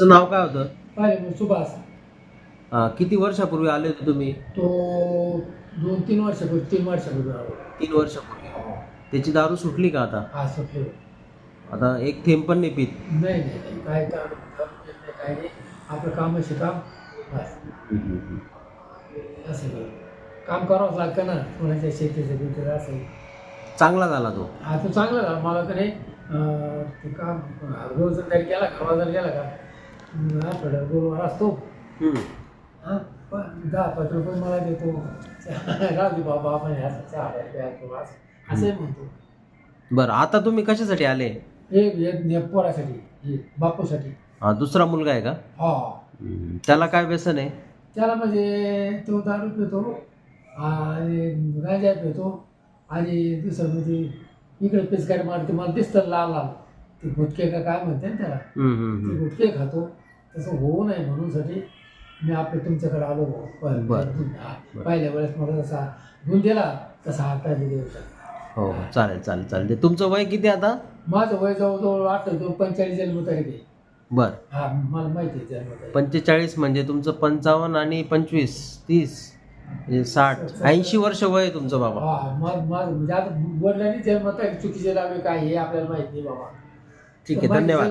तुझं नाव काय होतं? सुभाष. किती वर्षापूर्वी आले होते तुम्ही? तो दोन तीन वर्षापूर्वी तीन वर्षापूर्वी आलो. तीन वर्षापूर्वी. त्याची दारू सुटली का आता? हा सुटले. आता एक थेंब पण नाही पीत. नाही नाही नाही. काय नाही, काय नाही. आपलं काम बस. असं करू. काम करावंच लागतं ना. कोणाच्या शेतीचं बितीचं असं चांगला झाला तो. हा तो चांगला झाला. मला तर अं, ते काम रोजंदारी केला का बाजार गेला का आठवड्यात गुरुवार असतो. हा दहा पाच रुपये मला देतो. राजू बाबा आपण चहा असंही म्हणतो. बरं आता तुम्ही कशासाठी आले? ने- पोरासाठी बापूसाठी. हा, दुसरा मुलगा आहे का? हा. त्याला काय व्यसन आहे? त्याला म्हणजे तो दारू पितो आणि गांजा पितो आणि दुसरं म्हणजे इकडे पिचकारी मारते मला दिसतं लाल लाल. ते गुटके का काय म्हणते ना त्याला? ते. गुटके खातो. तसं होऊ नये म्हणून साठी मी आपल्या तुमच्याकडे आलो पहिल्या वेळेस मला तसा गुण दिला तसा हाता देऊ हो हो. चालेल चालेल चालेल. ते तुमचं वय किती आता? माझं वय जवळजवळ आठवतो पंचेचाळीस जन्मतारीख आहे बर. हा मला माहिती आहे जन्मतारीख पंचेचाळीस म्हणजे तुमचं पंचावन्न आणि पंचवीस तीस म्हणजे साठ ऐंशी वर्ष वय आहे तुमचं बाबा. हा माझ म्हणजे आता वडिलांनी जन्मतारीख चुकीचे लावले काय हे आपल्याला माहीत नाही बाबा. ठीक आहे धन्यवाद.